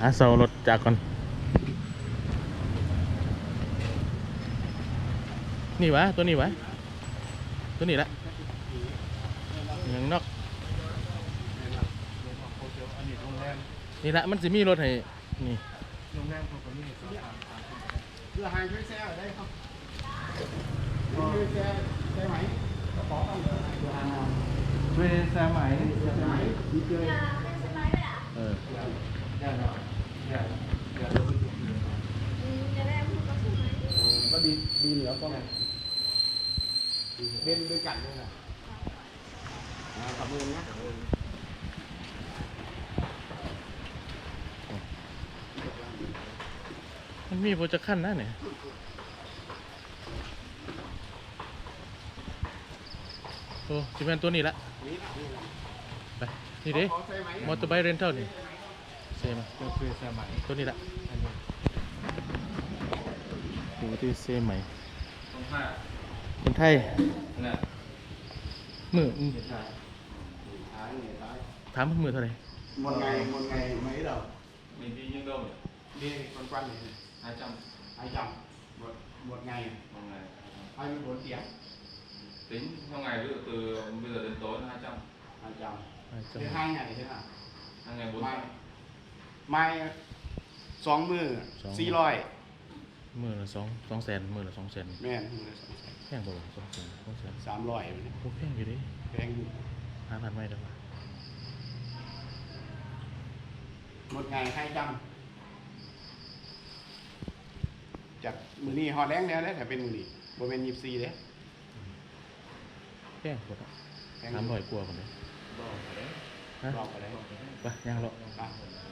หาเสารถจากก่อน นี่วะ ตัวนี้วะ ตัวนี้ละอย่งนอก นี่ละมันจะมีรถให้ นี่โรงแรมของนี่เพื่อหายช่วยแซ่ได้ครับช่วยแซ่ได้ไหมกระป๋าตังช่วยแซ่ไหมแซ่ไหมดีเจเออ อย่าเนาะอย่าอย่าเราไปจุดก็ดีดีเหนือก็ไงเบนด้วยกันเลยนะอ่าขับมือนะมันมีโปรจะขั้นนะเนี่ยโอ้จิเป็นตัวนี้ละนี่นี่ไป นี่เด้ขอใส่ไหมมอเตอร์ไบค์เรนเท่านี่ เซมาก็คือแซ่ไหมตัวนี้ละอันนี้ดูที่เซใหม่ต้องห้าคนไทยน่ะมืออืมท้ายท้ายเนี่ยท้ายถามมือเท่าไหร่หมดไงหมดไง mấy đâu มีที่ยัง đông nhỉ? đi con quanh này hai trăm hai trăm một một ngày một ngày hai mươi bốn tiếng tính theo ngày ví dụ từ bây giờ đến tối là hai trăm hai trăm อ่าจัง thế hai ngày thế nào hai ngày bốn mai trăm mai xóm mưa Xóm xi mưa. loi มือละสองสองแสนมือละสองแสน men แพงบ่ล่ะสองแสนสองแสน sám loi โอ้แพงอยู่ดิ anh หาพันไม่ได้ปะ một ngày hai trăm chặt mưa ni họ đen đeo đấy phải bên mưa ni bộ bên nhịp xì đấy แพงกว่า Em สามร้อยกว่าคนเลยฮะ lọt vào đấy ไปย่างเลาะ à, à.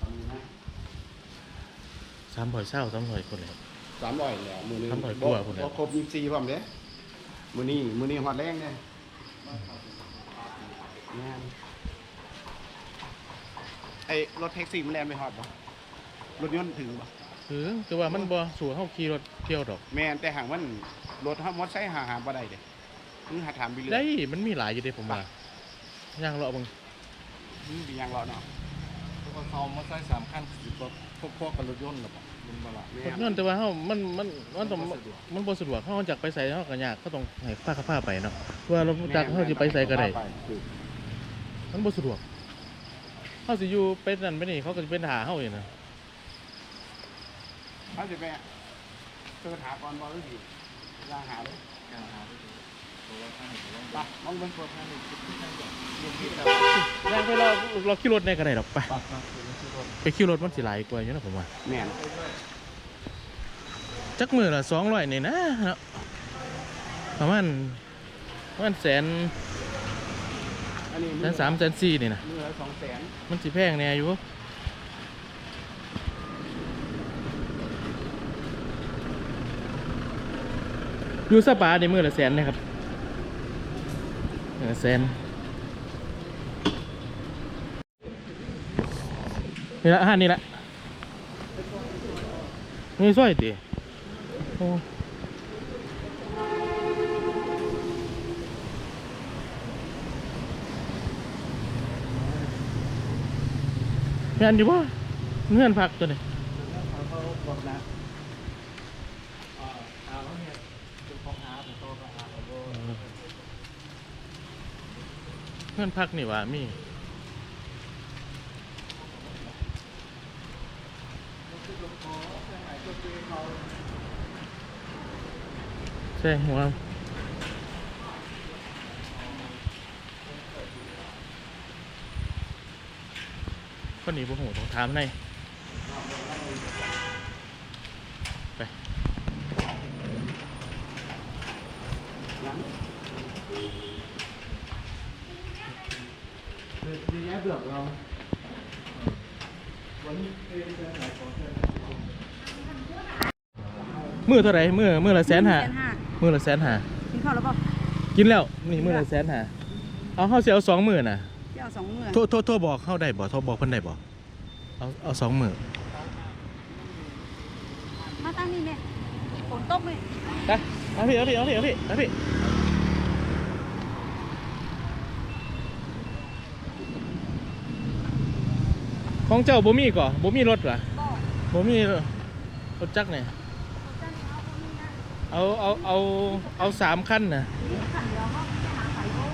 Còn gì nữa? สามร้อยเศร้าสามร้อยคนเลย tám loại là mùa này Tám loại có, cua của có này. khốp nhịp xì vào đấy mùa này mùa này hoạt đen đây Nha. ไอ้รถแท็กซี่มันแลนไปฮอดปะรถยนต์ถึงปะคือแต่ว่ามันบ่สู่เฮาขี่รถเที่ยวดอก แม่นแต่ห่างมันรถเฮามอเตอร์ไซค์หาหาบ่ได้เด้มึงหาถามไปเรื่ได้อยมันมีหลายอยู่เด้ผมว่าย่างเลาะเบิ่งมึงเป็นหยังรอเนาะพว กเขามาใช้สามขั้นสิบรถพวกพวกกับรถยนต์หรือเปะมันบลาแม่รถนั่นแต่ว่าเฮามันมันมันต้องมันบ่สะดวกเฮาจากไปไสเฮาก็ยากก็ต้องให้พากับพาไปเนาะเพื่อเราจากเฮาสิไปไสก็ได้มันบ่สะดวกเฮาสิอยู่ไปนั่นไปนี่เขาก็สิเป็นหาเฮาอยู่นะเขาสิไปเจอถาก่อนบ่หรือสิย่างหาเลยกาหาด้วยเพราะว่าถ้าเห็นว่า มองเบิ่งตัวท่านนี่คิดที่ทานแบบเรื่องที่แต่ย่างไปเราเราขี่รถในก็ได้ดอกไปปากมาไม่ใช่รถไปขี่รถมันสิหลายกว่าอยู่นะผมว่าแม่นจักมือละสองร้อยนี่นะเนะประมาณประมาณแสนแสนสามแสนสี่นี่นะมือละสองแสนมันสิแพงแน่อยู่อยู่สปาในมือละแสนนะครับ มือละแสนนี่ละอาหารนี่ละนี่สวยดิโอ้แม่นดีบ่เงื่อนพักตัวนี้ เขาเขาบอกนะอ่าอาเขาเนี่ยเป็นของอาของโตก็อาเขาโบ เงื่อนพักนี่ว่ามีใช่หัวคนนี้บ่หูต้องถามในไป ยังดีแย่เบือกเราวันนี้เอ้ยเจอไหนขอเจอ มือเท่าไหร่มือมือละแสนหาแสนห้ามือละแสนหากินข้าวแล้วเปล่ากินแล้วนี่มือละแสนหาเอาเข้าเสียเอาสองมือน่ะเจ้าสองมื้อโทษโทษโทษบอกเข้าได้บ่โทษบอกเพิ่นได้บ่เอาเอาสองมือมาตั้งนี่แม่ฝนตกไหมไปเอาพี่เอาพี่เอาพี่เอาพี่เอาพี่ ของเจ้าบ่มีก่อบ่มีรถเหรอบ่บ่มีรถจักรเนี่ยจังเอาคนนี้นะเอาเอาเอาเอาสามคันน่ะขันเดียวเขาหาใส่เขา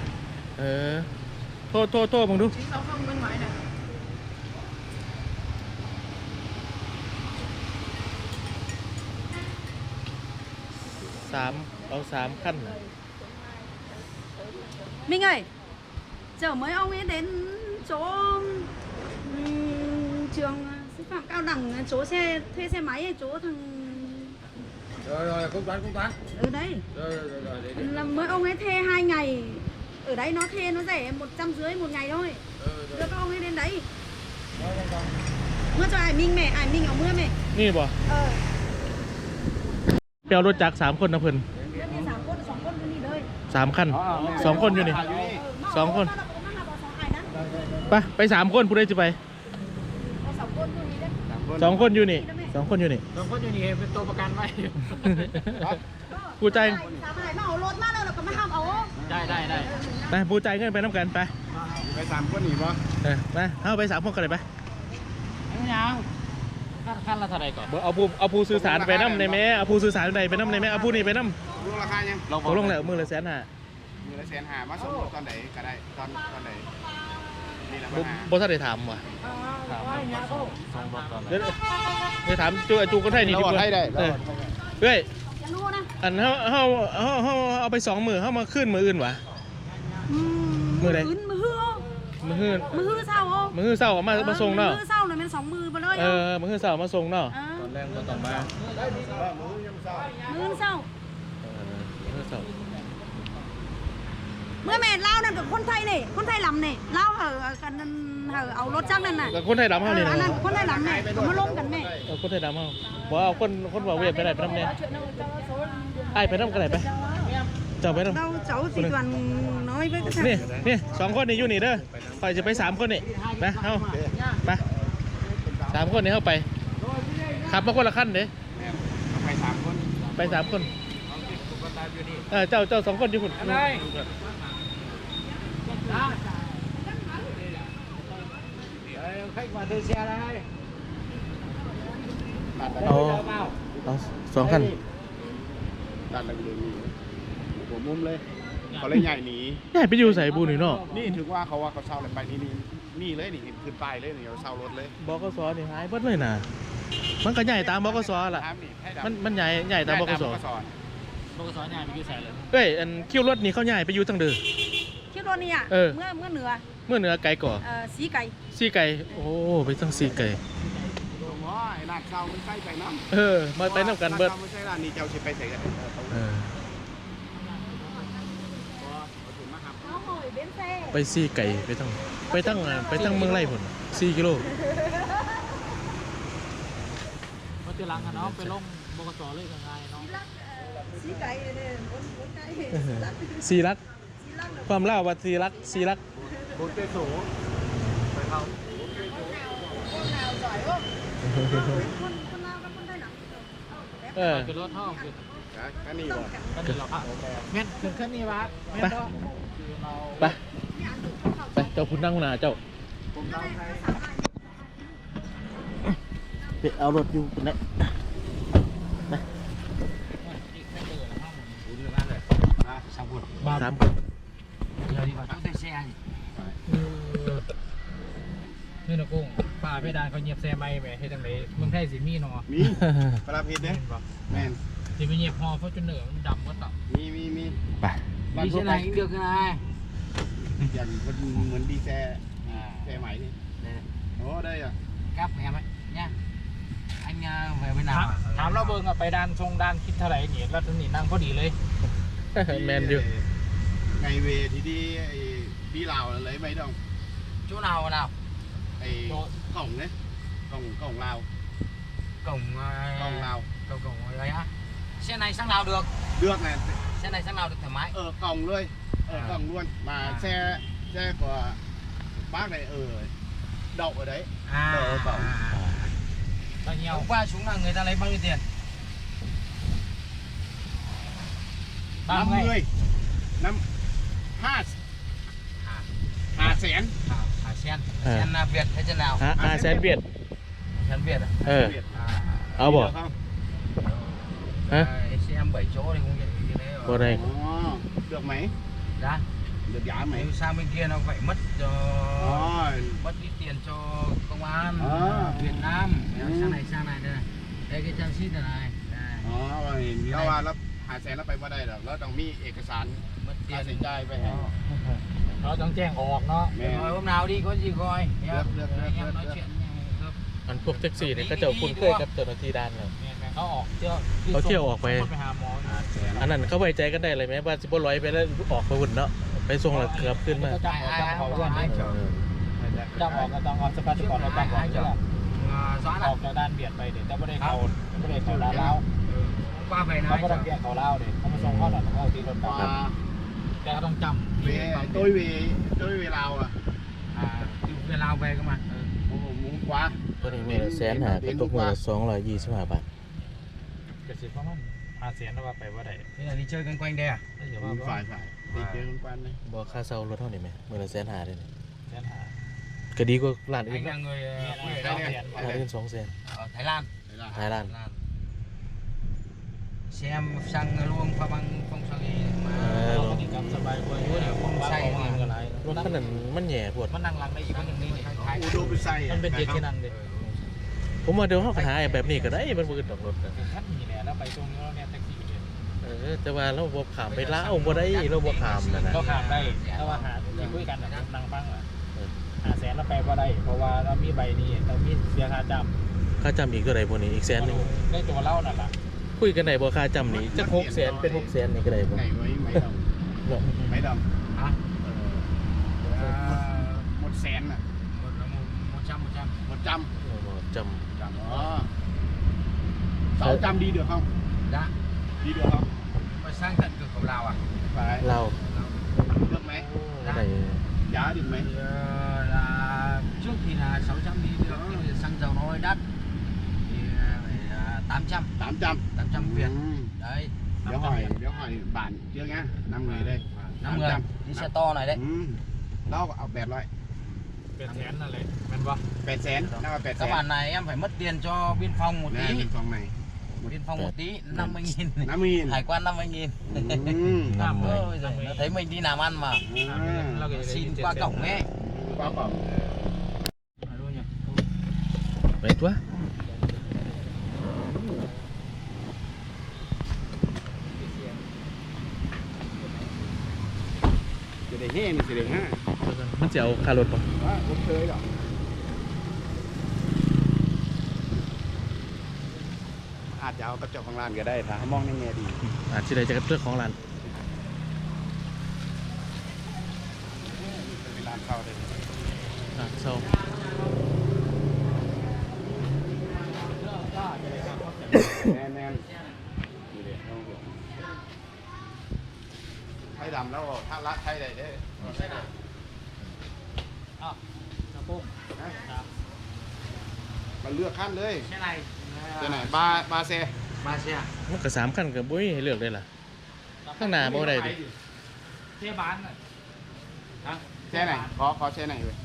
เออ โทษโทษโทษมึงดูที่เขาต้องเงินไหวน่ะสามเอา sám คันน่ะ Minh ơi Chở mấy ông ấy đến chỗ ừm, trường sư phạm cao đẳng chỗ xe thuê xe máy ấy, chỗ thằng rồi rồi công toán công toán ở đấy rồi rồi rồi, rồi để, để. là mấy ông ấy thuê hai ngày ở đấy nó thuê nó rẻ một trăm rưỡi một ngày thôi Ừ, rồi. đưa các ông ấy đến đấy mưa cho Hải Minh mẹ Hải Minh ở mưa mẹ นี่บ่ ờ ไปเอารถจักรสามคนนะเพิ่น đưa đi giảm quân sóng quân đi đây สามคันสองคนอยู่นี่ À,อยู่นี่ Sóng quân. nó là có mắt là có sóng Hải đó ไปไปสามคนผู้ใดจะไป สองคนอยู่นี่สองคนอยู่นี่สองคนอยู่นี่เป็นตัวประกันไว้ผู้จ่าย Hải, giảm Hải mà ổ lột mắt đâu là có mắt hàm ổ ได้ได้ได้ไปผู้จ่ายเงินไปน้ำกันไปไปสามคนหนีป่ะเออไปเอาไปสามคนกันเลยไปไม่ยังขั้นขั้นละเท่าไหร่ก่อนบ่เอาผู้เอาผู้สื่อสารไปน้ำในแม่เอาผู้สื่อสารไปน้ำในแม่เอาผู้นี่ไปน้ำรู้ราคายังตกลงแล้วมือละแสนห้ามีละแสนหามาสมมติตอนไหนก็ได้ตอนตอนไหนนี่ละ บ่มาหาบ่ทันได้ถามว่ะส่งรถก่อนเดี๋ยวเดี๋ยวถามจูจูคนไทยนี่ดีกว่าเออเฮ้ย Chả nô nè อันเฮาเฮาเฮาเฮาเอาไปสองมือเฮามาขึ้นมืออื่นวะ Ừm, Mưa đây. ướn, mưa hư không? มือหื้อ Mưa hư sao không? มือหื้อเศร้าเอามามาส่งเนาะ Mưa hư sao là mình sóng mưa vào nơi เอ không? อมือหื้อเศร้าเอามาส่งเนาะ À, ตอนแรกก็ต้องมา mưa hư sao? มือหื้อเศร้า Mưa mẹ lao này con thay này, con thay lắm này, lao ở gần ở áo lót trắng này này. แล้วคนไทยดำเฮานี่ Ờ, นะ anh ăn con thay lắm này, có lông gần này. เออคนไทยดำเฮาบ่เอาคนคนบ่าวเวียดไปไหนไปนำเนี่ยไอ้ไปนำกันไหนไปเจ้าไปนำ Đâu cháu chỉ toàn nói với cái นี่ thằng นี่สองคนนี่อยู่นี่เด้อไปจะไปสามคนนี่ไปเฮาไปสามคนนี่เฮาไปขับมาคนละคันเด้แม่เอาไปสามคนไปสามคนเออเจ้าเจ้าสองคนอยู่คุณอะไร khách mà thuê xe đây ตัดเอาเปล่าเอาสองคันตัดเลยเลยนี่หัวมุมเลยเขาเลยใหญ่หนีนี่ไปอยู่ใส่บูนี่เนาะนี่ถือว่าเขาว่าเขาเช่าอะไรไปนี่นี่นี่เลยนี่เห็นขึ้นป้ายเลยนี่เขาเช่ารถเลยบกสนี่หายเบิดเลยน่ะมันก็ใหญ่ตามบกสล่ะน้ำนี่ให้ดำมันมันใหญ่ใหญ่ตามบกสให้ดำบกสใหญ่ไปกี่แสนเลยเอ้ยอันคิวรถนี่เขาใหญ่ไปอยู่ตั้งเดือ Chiếc luôn đi à? Ừ. Mưa mưa nửa, เมื่อเหนือไกลก่อ ờ, xí cày. ซีไก่ โอ้ไปตั้งซีไก่อ๋อไอ้ลาดเช่ามันใกล้ไปน้ำเออ มาไปนำกันเบิดลาช่าไม่ใช่ร้านนี้เจ้าสิไปใส่กันเออ Nó ngồi bên xe. ไปซีไก่ไปตั้งไปตั้งไปตั้งเมืองไร่ผลซีกิโลมาเจอหลังกันเนาะไปลงบกสเลยกันไงเนาะ Xí cày này, bốn bốn cái. ซีรัก ความเล่าว่าซีรักซีรักโบเตสูไปเขา Con nào giỏi không? Con con nào con con thay lắm. เออคือรถท่อคือก็นี่บ่กันนี่หรอครับแม่นถึงขั้นนี้วะแม่นต้องไปไปเจ้าคุณนั่งหนาเจ้าไปเอารถอยู่คนไหนไปสามคนสาม เดี๋ยวดีกว่าต้องได้แชร์นี่นะกุ้งป่าเพดานเขาเงียบแซ่ไม่แหมเฮ็ดจังไดเมืองไทยสิมีเนาะมีปลาเพ็ดเด้แม่นสิไปเงียบฮอเพราะจนเหนือมันดำหมดต่อมีมีมีไปมีเช่นไรเดียวกันไงอย่างคนเหมือนดีแซ่แซ่ใหม่นี่โอ้ได้อะ ครับ em ấy nha anh uh, về bên ถาม nào ถามเราเบิ่งอะไปด้านทรงด้านคิดเท่าไหร่นี่แล้วตรงนี้นั่งพอดีเลย แมนอยู่ ไงเวที่ดีไอ้ดีลาวเลยไม่ต้อง chỗ nào nào ไอ้กล่องเนี่ยกล่องกล่องลาว cổng uh, กล่องลาว cổng cổng ấy á xe này sang nào được เลือกไง xe này sang nào được thoải mái เออกล่องเลยเออกล่องล้วนมาแช่แช่กว่า bác này ở đậu ở đấy à, Ờ, cổng. bao nhiêu hôm qua xuống là người ta lấy bao nhiêu tiền ba năm mươi mươi năm hai à, ห้าแสน à, à, xe sen อ่า sen là việt thế chân nào หาหาแสนเบียด sen việt à เออเอาบ่ฮะ À, xem 7 chỗ thì cũng vậy như thế บ่ rồi ได้อ๋อเลือกไหม đã เลือกย้ายไหม nếu sang bên kia nó phải mất cho อ๋อ mất đi tiền cho công an À. Việt Nam Ừ. sang này sang này đây này đây cái trang sheet này này đây. อ๋อเห็ นเขาว่าแล้วหาแสนแล้วไปไม่ได้หรอกแล้วต้องมีเอกสาร mất ค่าใช้ tiền จ่ายไปให้ เราต้องแจ้งออกเนาะแม่ rồi hôm nào đi có gì coi nhá. Được, được, được, anh em được, nói được. chuyện được. อันพวกแท็กซี่นี่เขาเจ้าคุ้นเคยกับเจ้าหน้าที่ด้านแล้วแม่นๆเขาออกเที่ยวเขาเที่ยวออกไปส่งคนไปหาหมอหาแสนอันนั้นเขาไว้ใจกันได้เลยไหมว่าสิบ่ร้อยไปแล้วออกไปหุ่นเนาะไปส่งแล้วเกือบขึ้นมาจำออกจำเขาเรื่อง ai นี้ chở จำออกก็ต้องเอาสปาร์ตก่อนเราจำออก ai เรื่อง chở à, Doãn อ à อกจากด้านเบียดไปเดี๋ยวจะไม่ได้เขาไม่ได้เขาด้านเล้า hôm qua về เขา này ก็ต้อง chở เรียกเขาเล้าเดี๋ยวเขามาส่งเข้าหน่อยเขาเอาตีรถกลับว่าแต่เขาต้องจำเวตัวเวตัวเวลาวอะ à từ về Lào về cơ mà Ừ. โอ้โหมุ้งกว่าตัวนี้มือละแสนหาก็ตกมือละสองร้อยยี่สิบห้าบาทเกิดสิเพราะมันอาเสียนแล้วว่าไปว่าได้ thế là đi chơi quanh quanh đây à ไม่เดี๋ยวมุ้ว่างฝ่ายฝ่ายตีเจอคนปันเลยบ่ค่าเช่ารถเท่านี้ไหมมือละแสนหาเลยนี่แสนหาก็ดีกว่าร้านอื่น anh เนาะ là người ờ, Nghe quê nói ở đâu đây vậy? này. ร้านอื่นสองแสน ở Thái Lan ไทยร้าน Thái Lan xem xăng luôn pha băng không sao gì เอ mà อเราก็ดีกับสบายกว่าอยู่เดี๋ยวผมว่าของมันก็ไรรถคันนั้นมันแย่ปวด มันนั่งหลังได้อีกมันยังนี่อูโดไปใส่มันเป็นเด็กที่นั่งเด็กผมว่าเดี๋ยวเขาก็หาแบบนี้ก็ได้มันบ่อื่นดอกรถน่ะขั้นมีแหละแล้วไปตรงนี้แล้วเนี่ยแท็กซี่เนี่ยเออแต่ว่าเราบ่ขามไปลาวบ่ได้เราบ่ขามนั่นน่ะก็ขาดได้ถ้าว่าหาที่คุยกันนะนั่งฟังอะหาแสนแล้วไปว่าได้เพราะว่าเรามีใบนี้เรามีเสียค่าจค่าจำอีกเท่าไหร่พวกนี้อีกแสนหนึงำได้ตัวเล่านั่นแหละ คุยกันได้บ่ค่าจำนี่จัก6แสนเป็น6แสนนี่ก็ได้บ่ไหนไว้ไม่ดเนาะำไม่ด hả ำหมดแสนอะ một một một trăm một trăm หมดจบ่จำำจำอ๋อเสาจำดีเดือด không đã ดีเดือด không phải sang tận cửa khẩu Lào à ไปเราเลือกไหมได้ giá đi mấy thì ờ, là trước thì là 600 đi được nhưng mà xăng dầu nó hơi đắt 800 800 800 Việt ừ. đấy đéo hỏi đéo hỏi bạn chưa nghe 5 người đây. 5 người. Đi xe to này đấy. Ừ. nó học bẹt loại. Bẹt xén là lấy. Bẹt xén. Bẹt xén. các bạn này em phải mất tiền cho biên phòng một tí. biên phòng này. Biên phòng một tí 50 nghìn. 50 nghìn. Hải quan 50 nghìn. Ừ, nó thấy mình đi làm ăn mà. À, xin qua cổng ấy qua cổng. Đấy quá. ไปตัว Chỉ để hê này, chỉ để ha มันจะเอาค่ารถป่ะ Đó, cũng chơi đó อาจจะเอากระจกของร้านก็ได้ถ้ามองในแง่ดีอาจจะได้จากเรื่องของร้านเป็นร้านเข้าได้อะเศร้า แน่นแน่นนี่เด็กต้องเด็กไทยดำแล้วถ้าละไทยได้เด้อ อ้าวกระปุ้งนะมันเลือกขั้นเลย cái này จะไหนบาบาเซ ba xe มันก็สามขั้นกับบุ้ยให้เลือกได้ล่ะ ข้างหน้าบ่ได้ดิ เที่ยบ้านน่ะ hả แช่ไหนขอขอแช่ไหนเลย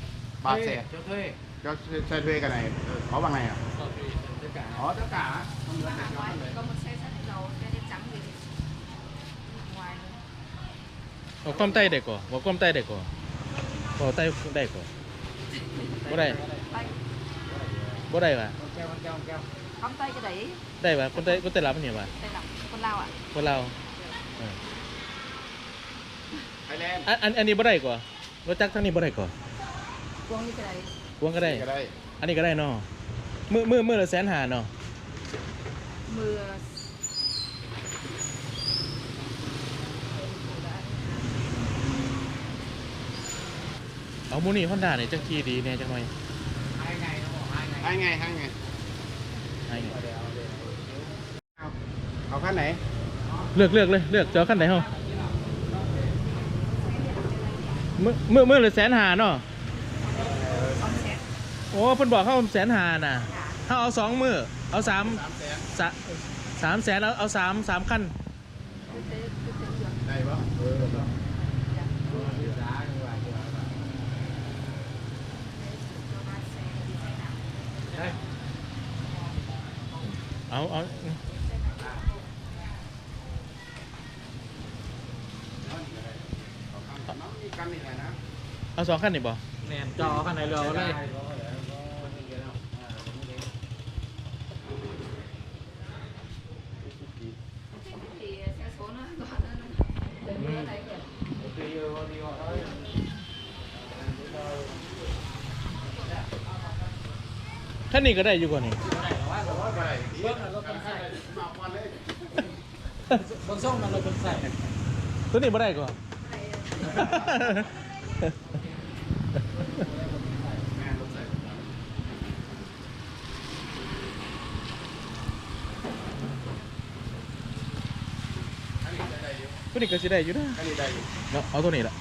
บาเซ thuê cho thuê ก็ใช้ด้วยกันไหนขอว่าไงอะก็คือ tất cả อ๋อเจ้ากาต้องเลือก Có แต่ hàng ย้อน ngoài เลย có một xe sắt dầu xe đen trắng gì ngoài nữa. เอาความใต้ได้ก่อนว่าความใต้ได้ก่อนเอาใต้ได้ก่อนบ่ได้ tay บ่ได้ว่ะ con keo con keo con keo không tay cái đấy ได้ว่ะคนใต้คนใต้รับมันเนี่ยว่ะ đây là con lao ạ คนเราวไทยแลนด์อันอันอันนี้บ่ได้ก่อนรถจักรทั้งนี้บ่ได้ก่อน cuông như cái đấy กวงก็ได้ก็ได้ อันนี้ก็ได้เนาะมือมือมือละแสนหาเนาะ mưa เอามูนี่ฮอนด้าเนี่ยจักทีดีเนี่ยจังหน่อย hai ngày nó bỏ hai ngày ให้ไงให้ไงให้ไงเอาเอาขั้นไหน เลือกเลือกเลยเลือกจะเอาขั้นไหนเฮามือมือมือละแสนหาเนาะ con xe โอ้เพิ่นบอกเขาแสนหาน่ะถ้าเอาสองมือเอาสามสามแสนสะสามแสนเอาเอาสามสามขั้น Thế- thế- thế- thế được. ได้ปะเออ Dạ. เอาเอาน้องมีกันนี่แหละนะเอาสองขั้นนี่บ่แมนจอข้างในเรือเลย thì xe số nó gọi nó đừng đưa thấy kìa ขั้นนี้ก็ได้อยู่กว่านี่ เบิ้งรถคนใส่ มาก่อนเลย บนส่งมันเรถคนใส่ตัวนี้บ่ได้ก่อนตัวนี้ก็สิได้อยู่นะอันนี้ได้อยู่เนาะเอาตัวนี้ละ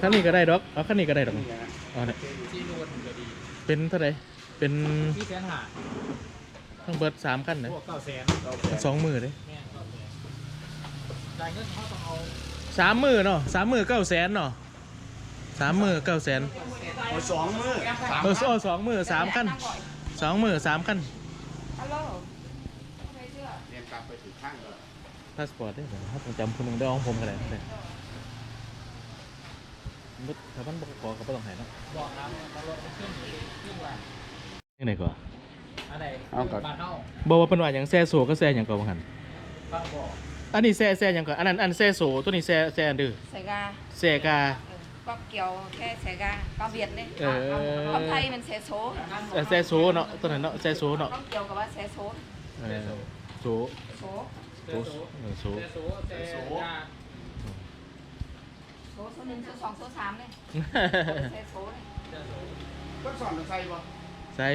ขั้นนี้ก็ได้ดอกเอาขั้นนี้ก็ได้ดอกเอาเนี่ย เป็นเท่าไหร่เป็นที่แสนหาทั้งเบิดสามขั้นนะพวกเก้าแสนสองมือเลยแม่เก้าแสนจ่ายเงินเขาต้องเอาสามมือเนาะสามมือเก้าแสนเนาะสามมือเก้าแสนเอาสองมือสามเออเอาสองมือสามขั้นสองมือสามขั้น alo thấy chưa เรียนกลับไปถึงข้างก่อนพาสปอร์ตได้เหรอถ้าผมจำคนหนึ่งได้ของผมก็ได้ได้มุด ถ้ามันบอกขอก็ไม่ต้องใหายเนาะบอกน้ำมันรถมันขึ้นขึ้นว่ายังไงก่อนอะไรบ้านเฮาบอกว่าเป็นว่าอย่างแซ่โซก็แซ่อย่างก่อนว่าหันฟังบอกอันนี้แซ่แซ่อย่างก่อนอันนั้นอันแซ่โซตัวนี้แซ่แซ่อันดื้อ xảy ra แซ่กา có kiểu khe xảy ra có việt đấy Ờ. không thay mình xe số เอ่อแซ่โซเนาะตัวนั้นเนาะแซ่โซเนาะ có kiểu của bác xe số เออโซ số โซเออโซ เซโซเซโซ số số nhân số sòng số xám đấy xe số đấy ก็สอนใส่บ่ใส่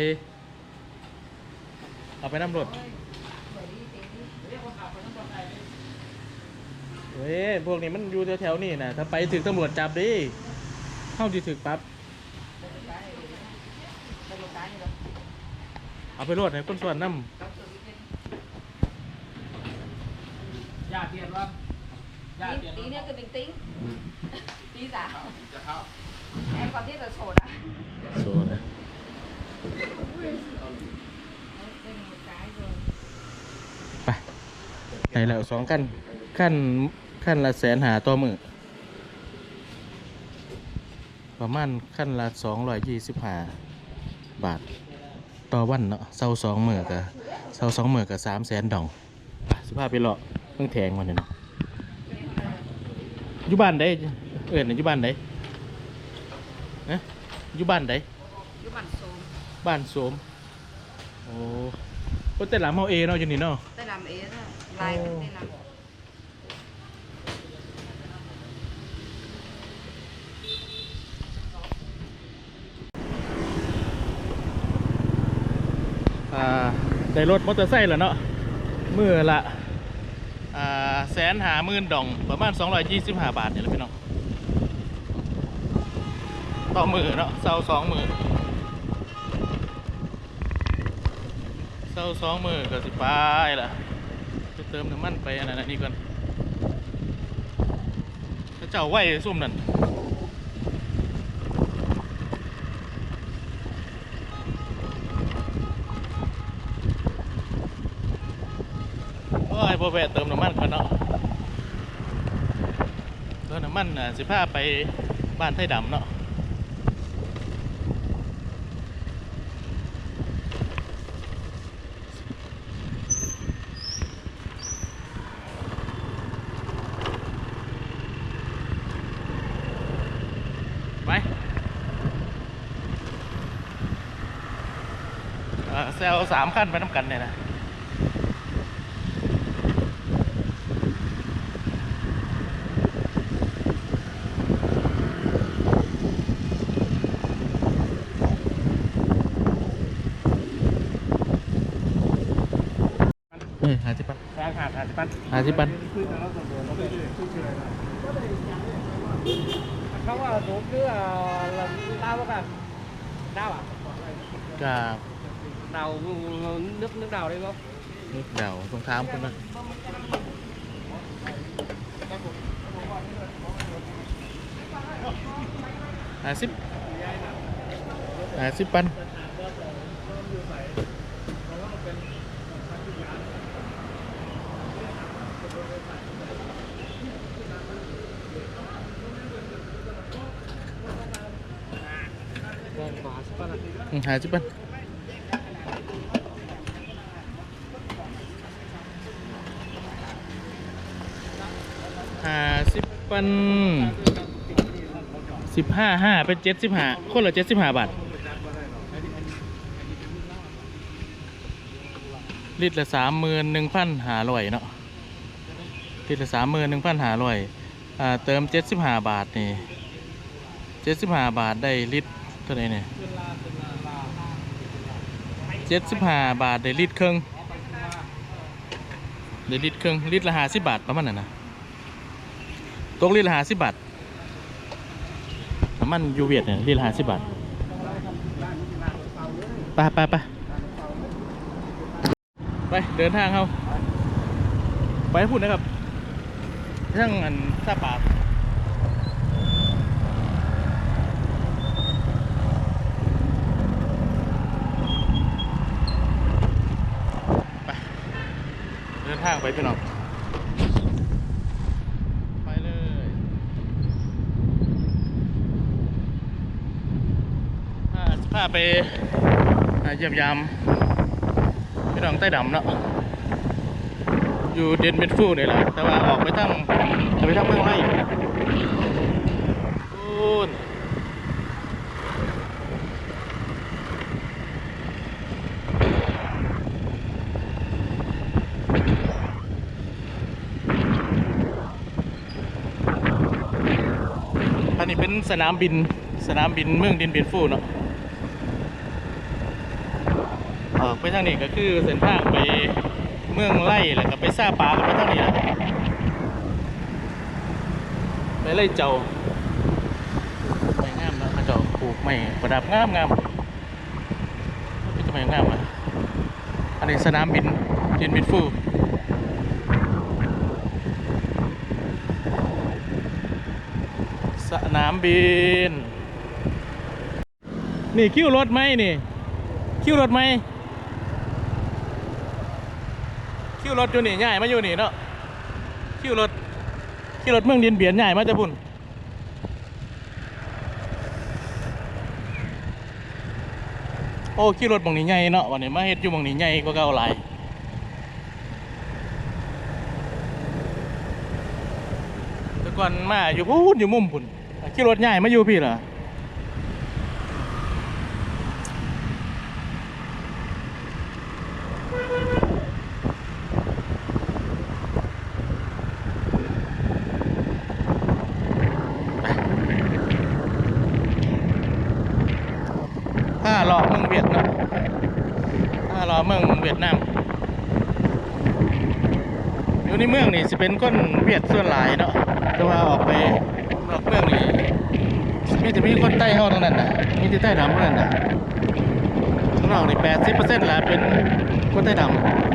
เอาไปน้ำรถ Ôi, đuổi đi tí đi เว้ยพวกนี้มันอยู่แถวๆนี่นะถ้าไปถึงตำรวจจับดิเข้าที่ถึกปั๊บ đây một cái này đâu เอาไปรวดให้คนส่วนน้ญาติเปลี่ยนว่า ญาติเปลี่ยน tí, tí nữa cứ bình tĩnh tí giả จะเข้า em còn biết là sổ đã ำโซนะ đây là một cái rồi ไปไหนแล้วสองขั้นขั้นขั้นละแสนหาต่อมือประมาณขั้นละสองร้อยยี่สิบห้าบาท ต่อวันเนาะเศร้าสองมือกับเศร้าสองมือกับสามแสนดองไปสิพาไปเลาะเพิ่งแทงมันเนี่ยเนาะ อยู่บ้านใดเอิญอยู่บ้านใดนะอยู่บ้านใด cái bản số บ้านโสมโอ้ก็แต่หลังเฮาเอเนาะอยู่นี่เนาะ đây làm ế thôi lại Ồ. cũng đây làm อ่าได้รถมอเตอร์ไซค์แล้วเนาะมือละอ่า แสนหามื่นดองประมาณ 225 บาทนี่แหละพี่น้องต่อมือเนาะเซาสองมือเซาสองมือก็สิไปล่ะไปเติมน้ำมันไปอันนั้นอันนี้ก่อนเจ้าไหวซุ่มนั่น โอ้ยพอแวะเติมน้ำมันก่อนเนาะเติมน้ำมันอะสิพาไปบ้านไทยดำเนาะไปเซลสามขั้นไปน้ำกันเนี่ยนะ 50만. À, không là xuống cứ là đau cả đau à? Cả đào ừ, ừ, nước nước đào đây không? nước đào không tham không đâu à ship à ship anh หาสิบห้าสิบปันหาสิบปันห้าสิบปันสิบห้าห้าเป็นเจ็ดสิบห้าคนละเจ็ดสิบห้าบาทลิตรละสามหมื่นหนึ่งพันหาร้อยเนาะลิตรละสามหมื่นหนึ่งพันหาร้อยอ่าเติมเจ็ดสิบห้าบาทนี่เจ็ดสิบห้าบาทได้ลิตรเท่าไหร่เนี่ย เจ็ดสิบห้าบาทได้ลิตรครึ่งได้ลิตรครึ่งลิตรละห้าสิบบาทประมาณนั้นนะตกลิตรละห้าสิบบาทน้ำมันยูเวียดเนี่ยลิตรละห้าสิบบาทไปไปไปไปเดินทางเขาไปพูดนะครับทั้งอันซาปาดไปเดิน ทางไปพี่น้องไปเลยพาพาไปอ่าเยี่ยมยามพี่น้องใต้ดำเนาะอยู่เดนเมดฟูนี่แหละแต่ว่าออกไปทั้งไปทั้งเมืองไร่พูนอัน สนามบิน สนามบินเมืองเดนเมดฟูเนาะออกไปทางนี้ก็คือเส้นทางไปเมืองไล่แล้วก็ไปซาปากันไปเท่านี้แหละไปไล่เจ้าไม่งามนะเขาเจ้าปลูกไม่ประดับงามงามนี่ทำไมงามอะอันนี้สนามบินจินบินฟูส นามบิน นี่คิวรถไหมนี่ คิวรถไหมคิวรถอยู่นี่ใหญ่มาอยู่นี่เนาะคิวรถคิวรถเมืองดินเบียนใหญ่มาจะพุ่นโอ้คิวรถบางนี้ใหญ่เนาะวันนี้มาเฮ็ดอยู่บางนี้ใหญ่กว่าเก่าหลายแต่ก่อนมาอยู่พูนอยู่มุมพุ่น คิวรถใหญ่มาอยู่พี่เหรอถ้ารอเมืองเวียดนาะถ้ารอเมืองเวียดนามอยู่ในเมืองนี่จะเป็นคนเวียดส่วนหลายเนาะแต่ว่าออกไป มีแต่มีคนใต้เฮาทั้งนั้นนะมีแต่ใต้ดำเท่นั้นนะข้งนอกนี่แปดสิบเปอร์เซ็นต์แหละเป็นคนใต้ดำ